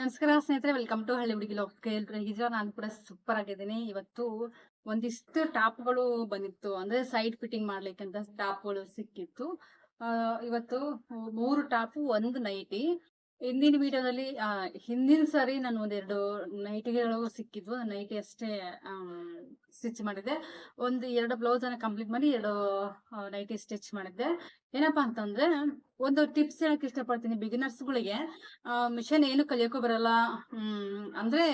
ನಮಸ್ಕಾರ ಸ್ನೇಹಿತರೆ welcome to ಹಳ್ಳಿ ಹುಡುಗಿ ಲೋಕ ಎಲ್ರು ಹೇಗಿದ್ದೀರಾ ನಾನು ಕೂಡ ಸೂಪರ್ ಆಗಿದ್ದೀನಿ. ಇವತ್ತು ಒಂದಿಷ್ಟು ಟಾಪ್ಗಳು ಬಂದಿತ್ತು. ಅಂದ್ರೆ ಸೈಡ್ ಫಿಟ್ಟಿಂಗ್ ಮಾಡ್ಲಿಕ್ಕೆ ಅಂತ ಟಾಪ್ಗಳು ಸಿಕ್ಕಿತ್ತು. ಇವತ್ತು ಮೂರು ಟಾಪು ಒಂದು ನೈಟಿ ಹಿಂದಿನ ವಿಡಿಯೋದಲ್ಲಿ ಹಿಂದಿನ ಸಾರಿ ನಾನು ಒಂದೆರಡು ನೈಟಿಗೆಗಳು ಸಿಕ್ಕಿದ್ವು. ನೈಟಿ ಅಷ್ಟೇ ಸ್ಟಿಚ್ ಮಾಡಿದ್ದೆ. ಒಂದು ಎರಡು ಬ್ಲೌಸ್ ಅನ್ನ ಕಂಪ್ಲೀಟ್ ಮಾಡಿ ಎರಡು ನೈಟಿ ಸ್ಟಿಚ್ ಮಾಡಿದ್ದೆ. ಏನಪ್ಪಾ ಅಂತಂದ್ರೆ, ಒಂದು ಟಿಪ್ಸ್ ಹೇಳಕ್ ಇಷ್ಟಪಡ್ತೀನಿ ಬಿಗಿನರ್ಸ್ಗಳಿಗೆ. ಮಿಷನ್ ಏನು ಕಲಿಯೋಕ್ಕೂ ಬರಲ್ಲ. ಅಂದ್ರೆ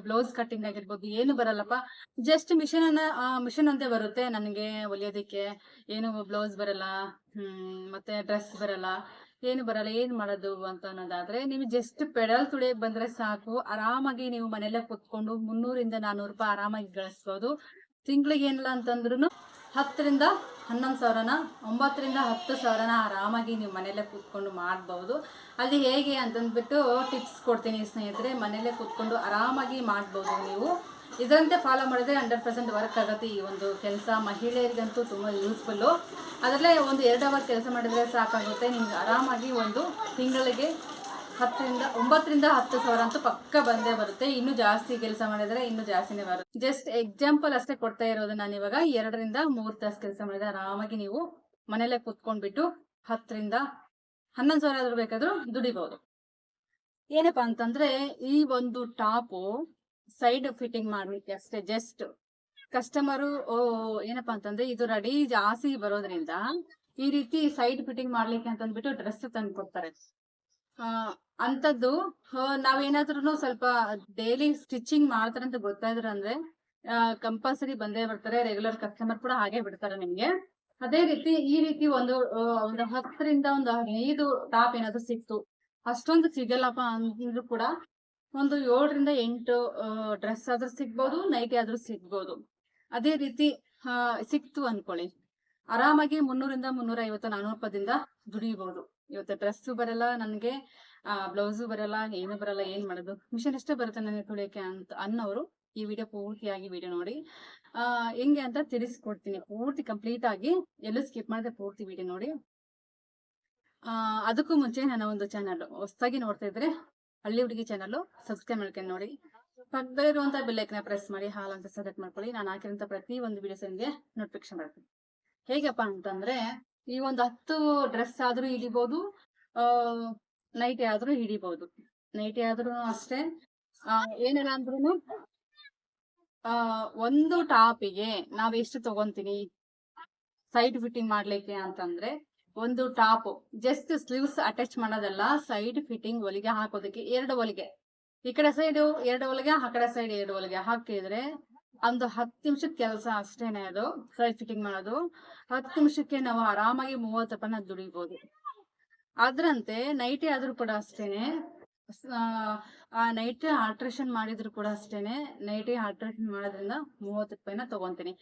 ಬ್ಲೌಸ್ ಕಟ್ಟಿಂಗ್ ಆಗಿರ್ಬೋದು, ಏನು ಬರಲ್ಲಪ್ಪ. ಜಸ್ಟ್ ಮಿಷನ್ ಅನ್ನ ಮಿಷನ್ ಅಂತೇ ಬರುತ್ತೆ. ನನಗೆ ಹೊಲಿಯೋದಕ್ಕೆ ಏನು ಬ್ಲೌಸ್ ಬರಲ್ಲ. ಹ್ಮ್, ಮತ್ತೆ ಡ್ರೆಸ್ ಬರಲ್ಲ. ಏನು ಬರಲ್ಲ, ಏನು ಮಾಡೋದು ಅಂತ ಅನ್ನೋದಾದ್ರೆ, ನೀವು ಜಸ್ಟ್ ಪೆಡಲ್ ತುಳಿಯಕ್ಕೆ ಬಂದ್ರೆ ಸಾಕು. ಆರಾಮಾಗಿ ನೀವು ಮನೆಯಲ್ಲೇ ಕುತ್ಕೊಂಡು ಮುನ್ನೂರಿಂದ ನಾನೂರು ರೂಪಾಯಿ ಆರಾಮಾಗಿ ಗಳಿಸ್ಬೋದು. ತಿಂಗಳಿಗೆ ಏನಿಲ್ಲ ಅಂತಂದ್ರೂ ಹತ್ತರಿಂದ ಹನ್ನೊಂದು ಸಾವಿರನ, ಒಂಬತ್ತರಿಂದ ಹತ್ತು ಸಾವಿರನ ಆರಾಮಾಗಿ ನೀವು ಮನೆಯಲ್ಲೇ ಕೂತ್ಕೊಂಡು ಮಾಡ್ಬೋದು. ಅಲ್ಲಿ ಹೇಗೆ ಅಂತಂದ್ಬಿಟ್ಟು ಟಿಪ್ಸ್ ಕೊಡ್ತೀನಿ ಸ್ನೇಹಿತರೆ, ಮನೆಯಲ್ಲೇ ಕೂತ್ಕೊಂಡು ಆರಾಮಾಗಿ ಮಾಡ್ಬೋದು ನೀವು. ಇದರಂತೆ ಫಾಲೋ ಮಾಡಿದ್ರೆ ಹಂಡ್ರೆಡ್ ಪರ್ಸೆಂಟ್ ವರ್ಕ್ ಆಗುತ್ತೆ ಈ ಒಂದು ಕೆಲಸ. ಮಹಿಳೆಯರಿಗಂತೂ ತುಂಬ ಯೂಸ್ಫುಲ್ಲು ಅದರಲ್ಲೇ ಒಂದು ಎರಡು ಅವರ್ ಕೆಲಸ ಮಾಡಿದರೆ ಸಾಕಾಗುತ್ತೆ. ನಿಮ್ಗೆ ಆರಾಮಾಗಿ ಒಂದು ತಿಂಗಳಿಗೆ ಹತ್ತರಿಂದ, ಒಂಬತ್ತರಿಂದ ಹತ್ತು ಸಾವಿರ ಅಂತೂ ಪಕ್ಕ ಬಂದೇ ಬರುತ್ತೆ. ಇನ್ನು ಜಾಸ್ತಿ ಕೆಲಸ ಮಾಡಿದ್ರೆ ಇನ್ನು ಜಾಸ್ತಿನೇ ಬರುತ್ತೆ. ಜಸ್ಟ್ ಎಕ್ಸಾಂಪಲ್ ಅಷ್ಟೇ ಕೊಡ್ತಾ ಇರೋದು ನಾನು ಇವಾಗ. ಎರಡರಿಂದ ಮೂರು ತಾಸು ಕೆಲಸ ಮಾಡಿದ್ರೆ ಆರಾಮಾಗಿ ನೀವು ಮನೇಲೆ ಕೂತ್ಕೊಂಡ್ಬಿಟ್ಟು ಹತ್ತರಿಂದ ಹನ್ನೊಂದು ಸಾವಿರ ಆದರೂ ಬೇಕಾದರೂ ದುಡಿಬಹುದು ಏನಪ್ಪಾ ಅಂತಂದ್ರೆ ಈ ಒಂದು ಟಾಪು ಸೈಡ್ ಫಿಟ್ಟಿಂಗ್ ಮಾಡ್ಲಿಕ್ಕೆ ಅಷ್ಟೇ ಜಸ್ಟ್ ಕಸ್ಟಮರು ಏನಪ್ಪಾ ಅಂತಂದ್ರೆ ಇದು ರೆಡಿ ಜಾಸ್ತಿ ಬರೋದ್ರಿಂದ ಈ ರೀತಿ ಸೈಡ್ ಫಿಟ್ಟಿಂಗ್ ಮಾಡ್ಲಿಕ್ಕೆ ಅಂತಂದ್ಬಿಟ್ಟು ಡ್ರೆಸ್ ತಂದು ಕೊಡ್ತಾರೆ. ಅಂತದ್ದು ನಾವೇನಾದ್ರೂ ಸ್ವಲ್ಪ ಡೈಲಿ ಸ್ಟಿಚಿಂಗ್ ಮಾಡ್ತಾರೆ ಅಂತ ಗೊತ್ತಾದ್ರೆ ಅಂದ್ರೆ ಕಂಪಲ್ಸರಿ ಬಂದೇ ಬರ್ತಾರೆ ರೆಗ್ಯುಲರ್ ಕಸ್ಟಮರ್ ಕೂಡ ಹಾಗೆ ಬಿಡ್ತಾರೆ ನಿಮ್ಗೆ. ಅದೇ ರೀತಿ ಈ ರೀತಿ ಒಂದು ಒಂದು ಹತ್ತರಿಂದ ಒಂದು ಹದಿನೈದು ಟಾಪ್ ಏನಾದ್ರು ಸಿಕ್ತು, ಅಷ್ಟೊಂದು ಸಿಗಲ್ಲಪ್ಪ ಅಂದ್ರೂ ಕೂಡ ಒಂದು ಏಳರಿಂದ ಎಂಟು ಡ್ರೆಸ್ ಆದ್ರೂ ಸಿಗ್ಬೋದು ನೈಟಿ ಆದ್ರೂ ಸಿಗ್ಬೋದು. ಅದೇ ರೀತಿ ಸಿಕ್ತು ಅನ್ಕೊಳ್ಳಿ. ಆರಾಮಾಗಿ ಮುನ್ನೂರಿಂದ ಮುನ್ನೂರ ಐವತ್ತು ನಾನೂರು ರೂಪಾಯಿಂದ ದುಡಿಬಹುದು ಇವತ್ತು ಡ್ರೆಸ್ಸು ಬರಲ್ಲ ನನಗೆ ಬ್ಲೌಸು ಬರಲ್ಲ, ಏನು ಬರಲ್ಲ, ಏನ್ ಮಾಡೋದು? ಮಿಷನ್ ಎಷ್ಟೇ ಬರುತ್ತೆ ನನಗೆ ತುಳಿಯಕ್ಕೆ ಅಂತ ಅನ್ನೋರು ಈ ವಿಡಿಯೋ ಪೂರ್ತಿಯಾಗಿ ವಿಡಿಯೋ ನೋಡಿ. ಆ, ಹೆಂಗೆ ಅಂತ ತಿಳಿಸ್ಕೊಡ್ತೀನಿ. ಪೂರ್ತಿ ಕಂಪ್ಲೀಟ್ ಆಗಿ ಎಲ್ಲೂ ಸ್ಕಿಪ್ ಮಾಡದೆ ಪೂರ್ತಿ ವಿಡಿಯೋ ನೋಡಿ. ಅದಕ್ಕೂ ಮುಂಚೆ ನನ್ನ ಒಂದು ಚಾನಲ್ ಹೊಸದಾಗಿ ನೋಡ್ತಾ ಇದ್ರೆ ಹಳ್ಳಿ ಹುಡುಗಿ ಚಾನಲ್ ಸಬ್ಸ್ಕ್ರೈಬ್ ಮಾಡ್ಕೊಂಡು ನೋಡಿ. ಪಕ್ಕದಲ್ಲಿ ಇರುವಂತಹ ಬೆಲ್ಲೈಕನ್ನ ಪ್ರೆಸ್ ಮಾಡಿ, ಹಾಲ್ ಅಂತ ಸೆಲೆಕ್ಟ್ ಮಾಡ್ಕೊಳ್ಳಿ. ನಾನು ಹಾಕಿರೋಂಥ ಪ್ರತಿ ಒಂದು ವಿಡಿಯೋಸ್ ನಿಮಗೆ ನೋಟಿಫಿಕೇಶನ್ ಬರುತ್ತೆ. ಹೇಗಪ್ಪ ಅಂತಂದ್ರೆ, ಈ ಒಂದು ಹತ್ತು ಡ್ರೆಸ್ ಆದ್ರೂ ಹಿಡಿಬಹುದು ನೈಟಿ ಆದ್ರೂ ಹಿಡಿಬಹುದು ನೈಟಿ ಆದ್ರೂ ಅಷ್ಟೇ. ಏನಿಲ್ಲ ಅಂದ್ರೂ ಆ, ಒಂದು ಟಾಪಿಗೆ ನಾವ್ ಎಷ್ಟು ತಗೊಂತೀನಿ? ಸೈಡ್ ಫಿಟ್ಟಿಂಗ್ ಮಾಡ್ಲಿಕ್ಕೆ ಅಂತಂದ್ರೆ ಒಂದು ಟಾಪ್ ಜಸ್ಟ್ ಸ್ಲೀವ್ಸ್ ಅಟ್ಯಾಚ್ ಮಾಡೋದಲ್ಲ ಸೈಡ್ ಫಿಟ್ಟಿಂಗ್ ಹೊಲಿಗೆ ಹಾಕೋದಕ್ಕೆ ಎರಡು ಹೊಲಿಗೆ. ಈ ಕಡೆ ಸೈಡ್ ಎರಡು ಹೊಲಿಗೆ, ಆ ಕಡೆ ಸೈಡ್ ಎರಡು ಹೊಲಿಗೆ ಹಾಕಿದ್ರೆ ಒಂದು ಹತ್ತು ನಿಮಿಷದ ಕೆಲಸ ಅಷ್ಟೇನೆ ಅದು ಸೈಡ್ ಫಿಟ್ಟಿಂಗ್ ಮಾಡೋದು. ಹತ್ತು ನಿಮಿಷಕ್ಕೆ ನಾವು ಆರಾಮಾಗಿ ಮೂವತ್ತು ರೂಪಾಯಿನ ದುಡಿಬಹುದು ಅದ್ರಂತೆ ನೈಟಿ ಆದ್ರೂ ಕೂಡ ಅಷ್ಟೇನೆ ನೈಟಿ ಆಲ್ಟ್ರೇಷನ್ ಮಾಡಿದ್ರು ಕೂಡ ಅಷ್ಟೇನೆ. ನೈಟ್ ಆಲ್ಟ್ರೇಷನ್ ಮಾಡೋದ್ರಿಂದ ಮೂವತ್ತು ರೂಪಾಯಿನ ತಗೊಂತೀನಿ.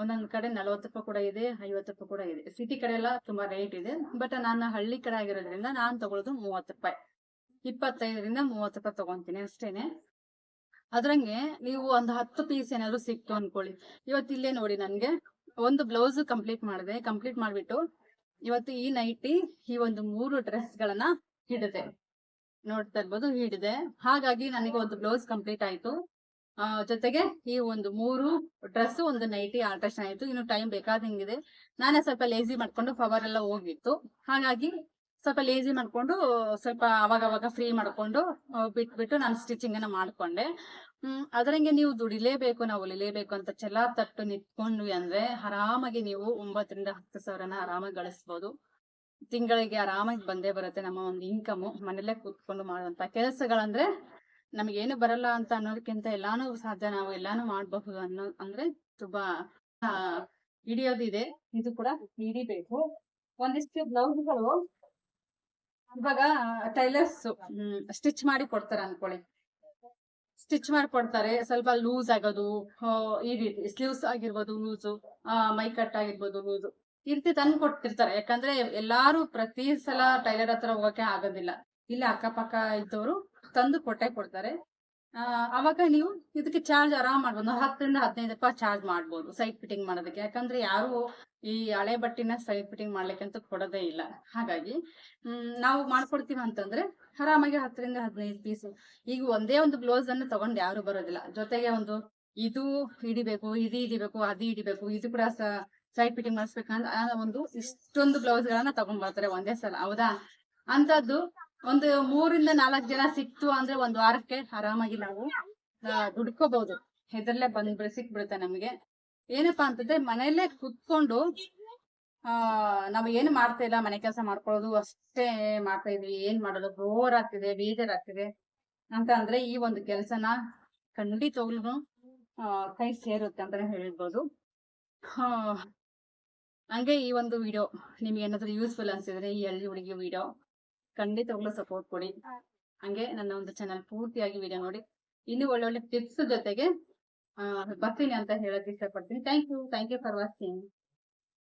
ಒಂದೊಂದ್ ಕಡೆ ನಲವತ್ತು ರೂಪಾಯಿ ಕೂಡ ಇದೆ, ಐವತ್ತು ರೂಪಾಯಿ ಕೂಡ ಇದೆ. ಸಿಟಿ ಕಡೆ ಎಲ್ಲ ತುಂಬಾ ರೇಟ್ ಇದೆ. ಬಟ್ ನಾನು ಹಳ್ಳಿ ಕಡೆ ಆಗಿರೋದ್ರಿಂದ ನಾನ್ ತಗೊಳ್ಳೋದು ಮೂವತ್ತು ರೂಪಾಯಿ. ಇಪ್ಪತ್ತೈದರಿಂದ ಮೂವತ್ತು ರೂಪಾಯಿ ತಗೊಂತೀನಿ ಅಷ್ಟೇನೆ. ಅದ್ರಂಗೆ ನೀವು ಒಂದು ಹತ್ತು ಪೀಸ್ ಏನಾದ್ರು ಸಿಕ್ತು ಅನ್ಕೊಳ್ಳಿ. ಇವತ್ತು ಇಲ್ಲೇ ನೋಡಿ ನನ್ಗೆ. ಒಂದು ಬ್ಲೌಸ್ ಕಂಪ್ಲೀಟ್ ಮಾಡಿದೆ. ಕಂಪ್ಲೀಟ್ ಮಾಡ್ಬಿಟ್ಟು ಇವತ್ತು ಈ ನೈಟಿ ಈ ಒಂದು ಮೂರು ಡ್ರೆಸ್ ಗಳನ್ನ ಹಿಡಿದೆ ನೋಡ್ತಾ ಇರ್ಬೋದು ಹಿಡಿದೆ ಹಾಗಾಗಿ ನನಗೆ ಒಂದು ಬ್ಲೌಸ್ ಕಂಪ್ಲೀಟ್ ಆಯ್ತು. ಜೊತೆಗೆ ಈ ಒಂದು ಮೂರು ಡ್ರೆಸ್ ಒಂದು ನೈಟಿ ಆಲ್ಟ್ರೇಷನ್ ಆಯ್ತು. ಇನ್ನು ಟೈಮ್ ಬೇಕಾದ ಬೇಕಾದಂಗಿದೆ ನಾನೇ ಸ್ವಲ್ಪ ಲೇಜಿ ಮಾಡ್ಕೊಂಡು ಪವರ್ ಎಲ್ಲ ಹೋಗಿತ್ತು. ಹಾಗಾಗಿ ಸ್ವಲ್ಪ ಲೇಜಿ ಮಾಡ್ಕೊಂಡು, ಸ್ವಲ್ಪ ಅವಾಗ ಅವಾಗ ಫ್ರೀ ಮಾಡ್ಕೊಂಡು ಬಿಟ್ಬಿಟ್ಟು ನಾನು ಸ್ಟಿಚಿಂಗ್ ಅನ್ನ ಮಾಡ್ಕೊಂಡೆ. ಅದರಂಗೆ ನೀವು ದುಡಿಲೇಬೇಕು, ನಾವು ಹೊಲಿಲೇಬೇಕು ಅಂತ ಚೆಲ್ಲ ತಟ್ಟು ನಿಂತ್ಕೊಂಡ್ವಿ ಅಂದ್ರೆ ಆರಾಮಾಗಿ ನೀವು ಒಂಬತ್ತರಿಂದ ಹತ್ತು ಸಾವಿರನ ಆರಾಮಾಗಿ ಗಳಿಸ್ಬೋದು. ತಿಂಗಳಿಗೆ ಆರಾಮಾಗಿ ಬಂದೇ ಬರುತ್ತೆ ನಮ್ಮ ಒಂದು ಇನ್ಕಮ್ ಮನೇಲೆ ಕೂತ್ಕೊಂಡು ಮಾಡುವಂತ ಕೆಲಸಗಳಂದ್ರೆ ನಮಗೇನು ಬರಲ್ಲ ಅಂತ ಅನ್ನೋದಕ್ಕಿಂತ ಎಲ್ಲಾನು ಸಾಧ್ಯ ನಾವು ಎಲ್ಲಾನು ಮಾಡಬಹುದು ಅನ್ನೋ, ಅಂದ್ರೆ ತುಂಬಾ ಹಿಡಿಯೋದಿದೆ ಇದು. ಕೂಡ ಹಿಡಿಬೇಕು. ಒಂದಿಷ್ಟು ಬ್ಲೌಸ್ಗಳು ಇವಾಗ ಟೈಲರ್ಸ್ ಸ್ಟಿಚ್ ಮಾಡಿ ಕೊಡ್ತಾರೆ ಅನ್ಕೊಳ್ಳಿ. ಸ್ಟಿಚ್ ಮಾಡಿ ಕೊಡ್ತಾರೆ. ಸ್ವಲ್ಪ ಲೂಸ್ ಆಗೋದು ಈ ರೀತಿ, ಸ್ಲೀವ್ಸ್ ಆಗಿರ್ಬೋದು ಲೂಸು ಮೈ ಕಟ್ ಆಗಿರ್ಬೋದು ಲೂಸು. ಈ ರೀತಿ ತಂದು ಕೊಟ್ಟಿರ್ತಾರೆ. ಯಾಕಂದ್ರೆ ಎಲ್ಲಾರು ಪ್ರತಿ ಸಲ ಟೈಲರ್ ಹತ್ರ ಹೋಗಕ್ಕೆ ಆಗೋದಿಲ್ಲ. ಇಲ್ಲ ಅಕ್ಕಪಕ್ಕ ಇದ್ದವರು ತಂದು ಕೊಟ್ಟೆ ಕೊಡ್ತಾರೆ. ಅವಾಗ ನೀವು ಇದಕ್ಕೆ ಚಾರ್ಜ್ ಆರಾಮ್ ಮಾಡ್ಬೋದು. ಹತ್ತರಿಂದ ಹದಿನೈದು ರೂಪಾಯಿ ಚಾರ್ಜ್ ಮಾಡ್ಬೋದು ಸೈಡ್ ಫಿಟ್ಟಿಂಗ್ ಮಾಡೋದಕ್ಕೆ. ಯಾಕಂದ್ರೆ ಯಾರು ಈ ಹಳೆ ಬಟ್ಟಿನ ಸೈಡ್ ಫಿಟ್ಟಿಂಗ್ ಮಾಡ್ಲಿಕ್ಕೆ ಅಂತ ಕೊಡೋದೇ ಇಲ್ಲ. ಹಾಗಾಗಿ ನಾವು ಮಾಡ್ಕೊಡ್ತೀವಿ ಅಂತಂದ್ರೆ ಆರಾಮಾಗಿ ಹತ್ತರಿಂದ ಹದಿನೈದು ಪೀಸ್ ಈಗ ಒಂದೇ ಒಂದು ಬ್ಲೌಸ್ ಅನ್ನು ತಗೊಂಡು ಯಾರು ಬರೋದಿಲ್ಲ. ಜೊತೆಗೆ ಒಂದು ಇದು ಹಿಡಿಬೇಕು ಇದು ಹಿಡಿಬೇಕು, ಅದು ಹಿಡಿಬೇಕು, ಇದು ಕೂಡ ಸೈಡ್ ಫಿಟ್ಟಿಂಗ್ ಮಾಡಿಸ್ಬೇಕಂದ್ರೆ ಒಂದು ಇಷ್ಟೊಂದು ಬ್ಲೌಸ್ ಗಳನ್ನ ತಗೊಂಡ್ ಬರ್ತಾರೆ ಒಂದೇ ಸಲ, ಹೌದಾ? ಅಂತದ್ದು ಒಂದು ಮೂರಿಂದ ನಾಲ್ಕು ಜನ ಸಿಕ್ತು ಅಂದ್ರೆ ಒಂದ್ ವಾರಕ್ಕೆ ಆರಾಮಾಗಿ ನಾವು ದುಡ್ಕೋಬಹುದು ಹೆದರ್ಲೆ ಬಂದ್ ಸಿಕ್ಬಿಡುತ್ತೆ ನಮಗೆ. ಏನಪ್ಪಾ ಅಂತಂದ್ರೆ ಮನೆಯಲ್ಲೇ ಕುತ್ಕೊಂಡು, ಆ, ನಾವ್ ಏನು ಮಾಡ್ತಾ ಇಲ್ಲ, ಮನೆ ಕೆಲಸ ಮಾಡ್ಕೊಳ್ಳೋದು ಅಷ್ಟೇ ಮಾಡ್ತಾ ಇದ್ವಿ. ಏನ್ ಮಾಡೋದು? ಬೋರ್ ಆಗ್ತಿದೆ, ಬೇಜಾರ್ ಆಗ್ತಿದೆ. ಅಂತ ಅಂದ್ರೆ ಈ ಒಂದು ಕೆಲ್ಸನ ಖಂಡಿತವಾಗ್ಲೂ ಕೈ ಸೇರುತ್ತೆ ಅಂತಾನೆ ಹೇಳ್ಬೋದು. ಹಂಗೆ ಈ ಒಂದು ವಿಡಿಯೋ ನಿಮ್ಗೆ ಏನಾದ್ರು ಯೂಸ್ಫುಲ್ ಅನ್ಸಿದ್ರೆ ಈ ಹಳ್ಳಿ ಹುಡುಗಿ ವಿಡಿಯೋ ಖಂಡಿತವಾಗ್ಲೂ ಸಪೋರ್ಟ್ ಕೊಡಿ. ಹಂಗೆ ನನ್ನ ಒಂದು ಚಾನಲ್ ಪೂರ್ತಿಯಾಗಿ ವಿಡಿಯೋ ನೋಡಿ. ಇನ್ನು ಒಳ್ಳೊಳ್ಳೆ ಟಿಪ್ಸ್ ಜೊತೆಗೆ ಬರ್ತೀನಿ ಅಂತ ಹೇಳಕ್ ಇಷ್ಟಪಡ್ತೀನಿ thank you thank you for watching